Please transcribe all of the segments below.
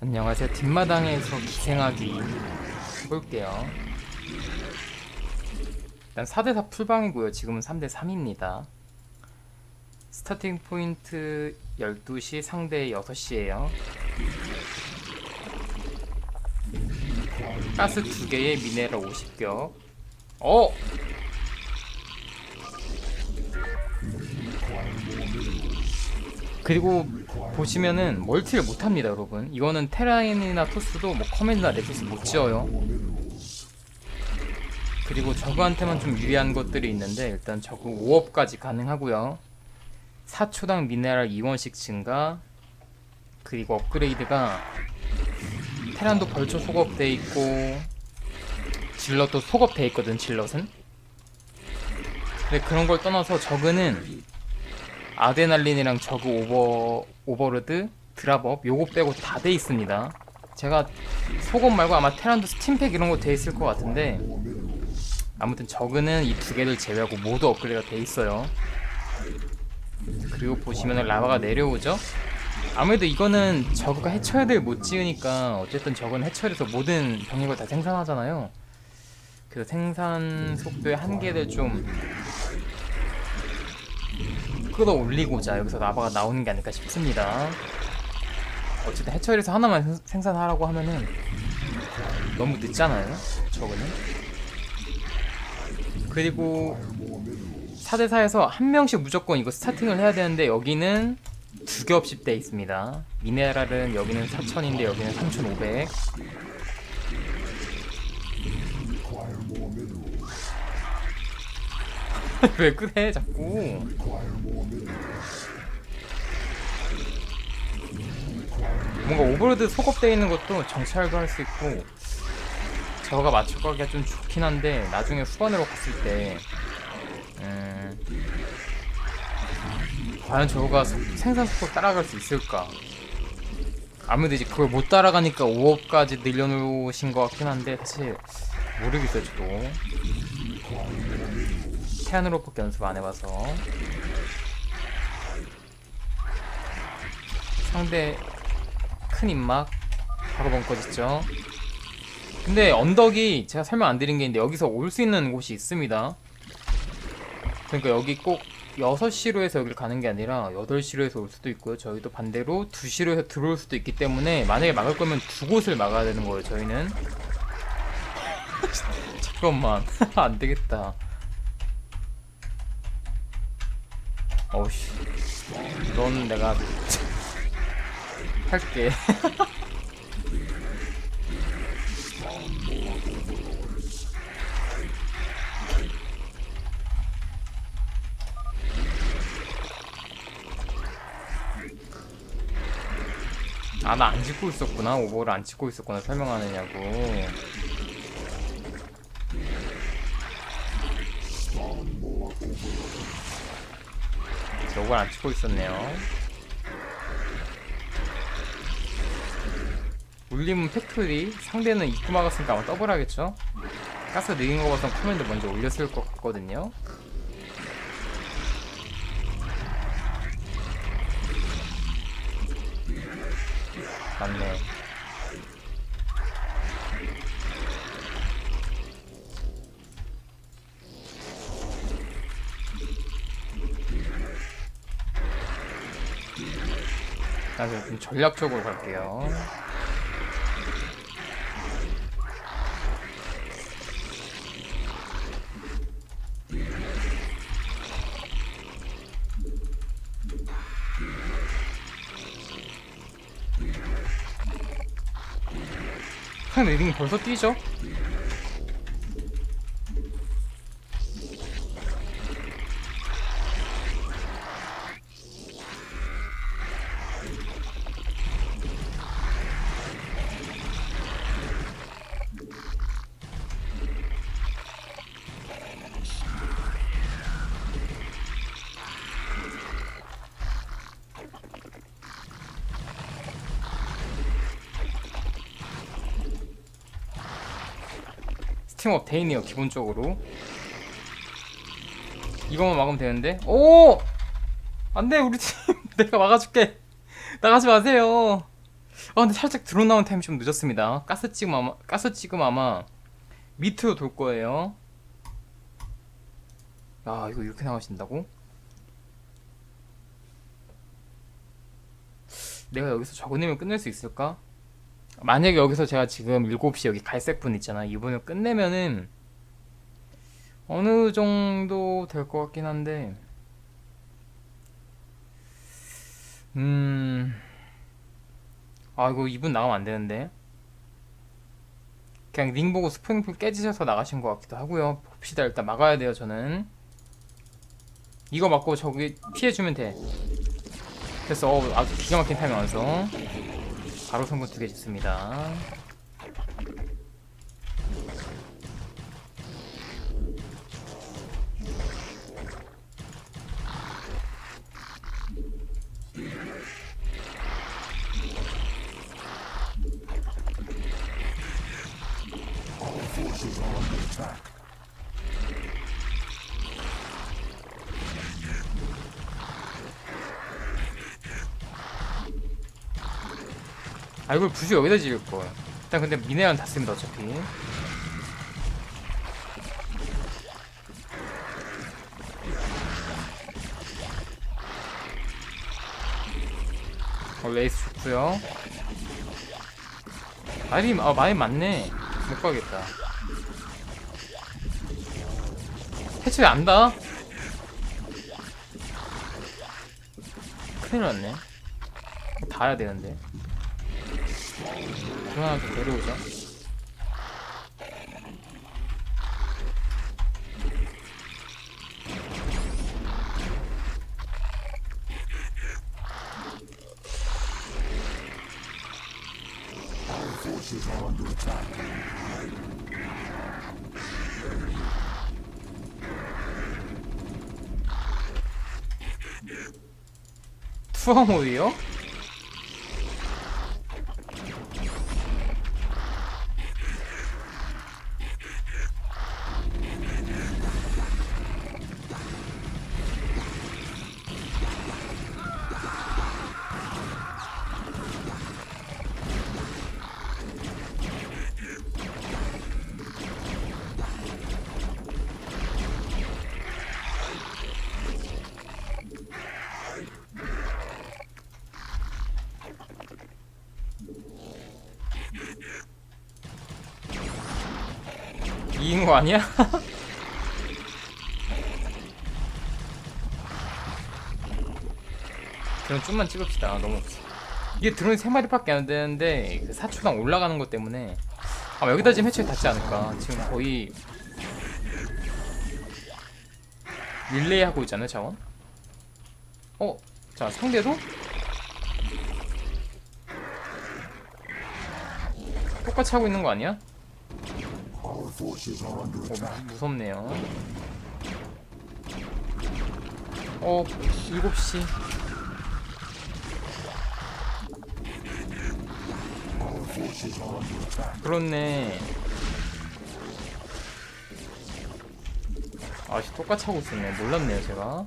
안녕하세요. 뒷마당에서 기생하기 해볼게요. 일단 4대4 풀방이고요. 지금은 3대3입니다. 스타팅 포인트 12시, 상대 6시에요. 가스 2개에 미네랄 50격. 어! 그리고 보시면은 멀티를 못합니다 여러분. 이거는 테라인이나 토스도 뭐 커맨드나 레토스 못 지어요. 그리고 저그한테만 좀 유리한 것들이 있는데 일단 저그 5업까지 가능하고요. 4초당 미네랄 2원씩 증가 그리고 업그레이드가 테란도 벌초 속업돼 있고 질럿도 속업돼 있거든 질럿은. 근데 그런 걸 떠나서 저그는 아데날린이랑 저그 오버 오버로드 드랍업 요거 빼고 다 돼 있습니다. 제가 속업 말고 아마 테란도 스팀팩 이런 거 돼 있을 것 같은데 아무튼 저그는 이 두 개를 제외하고 모두 업그레이드가 돼 있어요. 그리고 보시면은 라바가 내려오죠. 아무래도 이거는 저그가 해처리를 못 지으니까 어쨌든 저그는 해처리에서 모든 병력을 다 생산하잖아요. 그래서 생산 속도의 한계를 좀 끌어올리고자 여기서 라바가 나오는 게 아닐까 싶습니다. 어쨌든 해처리에서 하나만 생- 생산하라고 하면은 너무 늦잖아요. 저거는. 그리고 4대4에서 한 명씩 무조건 이거 스타팅을 해야 되는데 여기는 두개 없이 돼 있습니다. 미네랄은 여기는 4,000인데 여기는 3,500. 왜 그래 자꾸. 뭔가 오버로드 속업되어 있는 것도 정찰도 할 수 있고 저가 맞춰가기가 좀 좋긴 한데 나중에 후반으로 갔을 때 음, 과연 저가 속- 생산 속도 따라갈 수 있을까? 아무래도 이제 그걸 못 따라가니까 5업까지 늘려놓으신 것 같긴 한데 사실 모르겠어요 저도 태안으로밖에 연습 안 해봐서. 상대 큰 입막? 바로 벙커 짓죠? 근데 언덕이 제가 설명 안 드린 게 있는데 여기서 올 수 있는 곳이 있습니다. 그러니까 여기 꼭 6시로 해서 여기를 가는 게 아니라 8시로 해서 올 수도 있고요. 저희도 반대로 2시로 해서 들어올 수도 있기 때문에 만약에 막을 거면 두 곳을 막아야 되는 거예요 저희는. 잠깐만. 안 되겠다 어우씨. 넌 내가 할게. 아 나 안 찍고 있었구나. 오버를 안 찍고 있었구나 설명하느냐고 저걸 안 찍고 있었네요. 울림은 팩토리 상대는 입구 막았으니까 아마 더블 하겠죠? 가스 느린 거 봐서 커맨드 먼저 올렸을 것 같거든요. 맞네 나도 좀 전략적으로 갈게요 그냥 리딩 벌써 뛰죠? 스팀업 데이네요 기본적으로 이거만 막으면 되는데 오! 안돼 우리 팀 내가 막아줄게 나가지 마세요 아 근데 살짝 드론 나온 타임이 좀 늦었습니다. 가스 지금 아마 가스 지금 아마 밑으로 돌 거예요. 야 이거 이렇게 나가신다고? 내가 여기서 저그님을 끝낼 수 있을까? 만약에 여기서 제가 지금 7시 여기 갈색 분 있잖아. 이분을 끝내면은 어느 정도 될 것 같긴 한데. 음... 아 이거 이분 나가면 안 되는데. 그냥 링 보고 스프링풀 깨지셔서 나가신 것 같기도 하고요. 봅시다. 일단 막아야 돼요 저는. 이거 맞고 저기 피해주면 돼. 됐어. 어, 아주 기가 막힌 타이밍 완성 바로 성공 두개 줬습니다 아 이걸 굳이 여기다 지을 걸. 일단 근데 미네랄은 다 씁니다 어차피. 어 레이스 좋고요. 말이 아 많이 많네. 못 가겠다. 해체 안다? 큰일 났네. 다 해야 되는데. 중 하나 좀 데려오자 투어 모드요? 거 아니야? 드론 좀만 찍읍시다. 너무 없어. 이게 드론이 3마리밖에 안 되는데 그 4초당 올라가는 것 때문에 아마 여기다 지금 해체가 닿지 않을까. 지금 거의 릴레이 하고 있잖아요, 자원. 어, 자 상대도 똑같이 하고 있는 거 아니야? 어, 무섭네요. 어, 7시. 그렇네. 아씨, 똑같이 하고 있었네. 몰랐네요, 제가.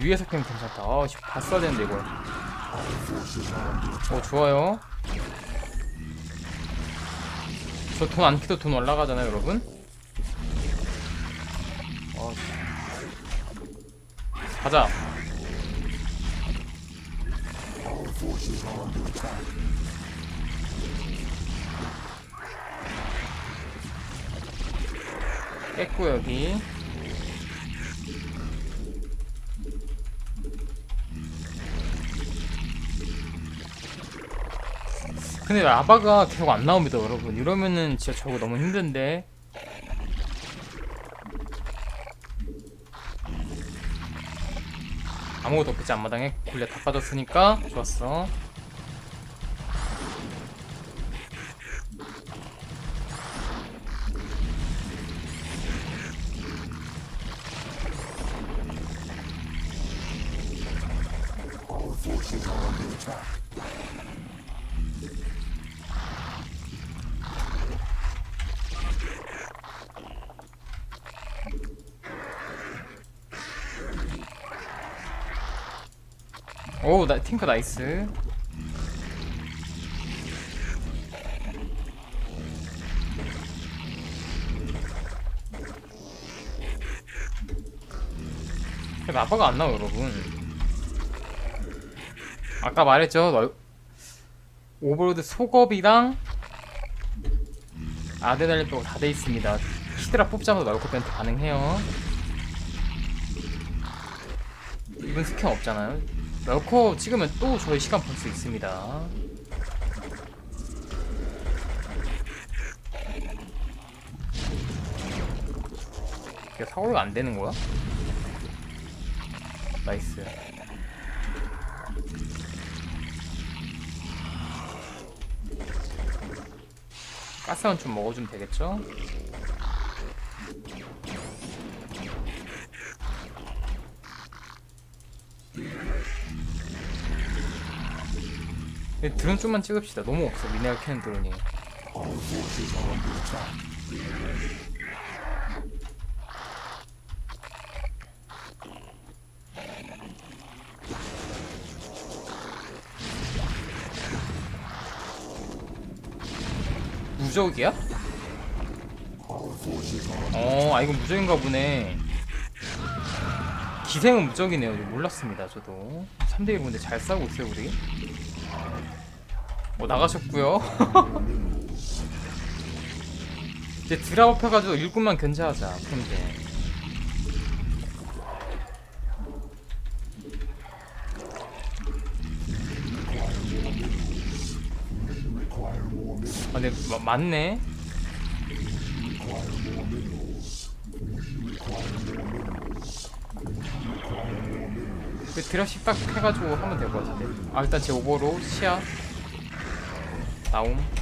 위에서 캠 괜찮다. 아씨 봤어야 되는데 이걸. 어 좋아요. 저 돈 안 키도 돈 올라가잖아요 여러분? 어, 가자. 깼고 여기 근데 라바가 계속 안 나옵니다 여러분. 이러면은 진짜 저거 너무 힘든데. 아무것도 없겠지. 앞마당에 골리앗 다 빠졌으니까 좋았어 오, 나 팅크 나이스. 나빠가 안 나와 여러분. 아까 말했죠. 널... 오버로드 속업이랑 아드레날린 빼고 다 돼 있습니다. 히드라 뽑자마자 널코 벤트 가능해요. 이분 스캔 없잖아요. 널코 찍으면 또 저희 시간 벌수 있습니다. 이게 사고가 안 되는 거야? 나이스. 가스만 좀 먹어주면 되겠죠? 드론 좀만 찍읍시다. 너무 없어. 미네랄 캐는 드론이. 무적이야? 어, 아 이건 무적인가 보네. 기생은 무적이네요. 몰랐습니다. 저도 3대 1 근데 잘 싸우고 있어요 우리. 어 나가셨고요. 이제 드랍업 해가지고 일꾼만 견제하자. 돼. 아, 근데 마, 맞네. 그 드랍십 딱 해가지고 하면 될 것 같은데. 아 일단 제 오버로 시야 나옴.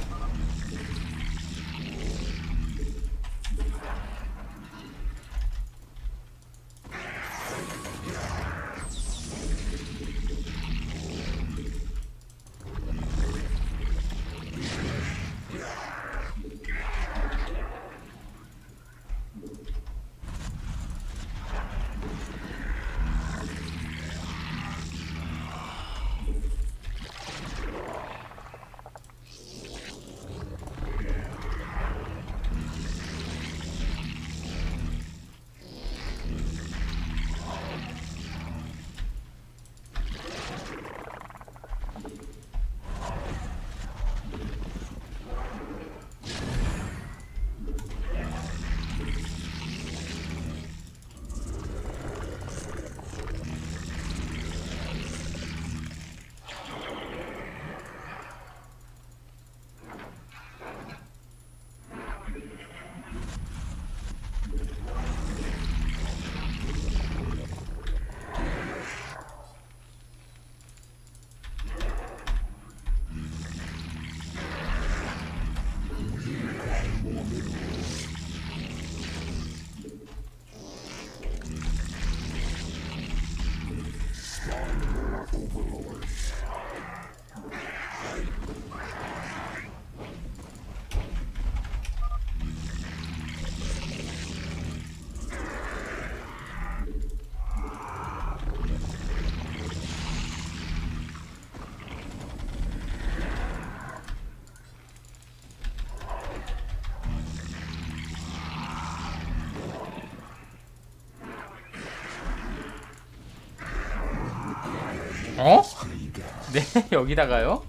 어? 네 여기다가요?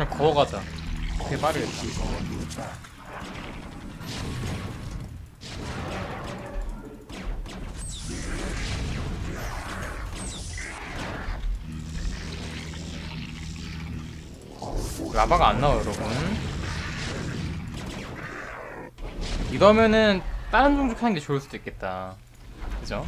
그냥 걸어가자. 되게 빠르겠다. 라바가 안 나와 여러분. 이러면은 다른 종족 하는 게 좋을 수도 있겠다. 그죠?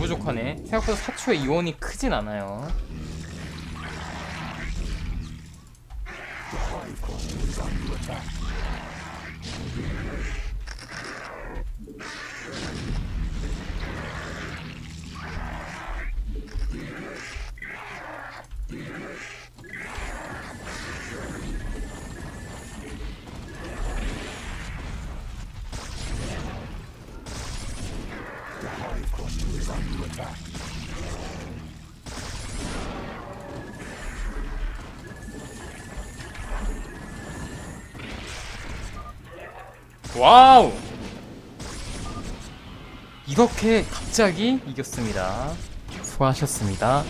부족하네. 생각보다 사초의 이원이 크진 않아요. 와우! 이렇게 갑자기 이겼습니다. 수고하셨습니다.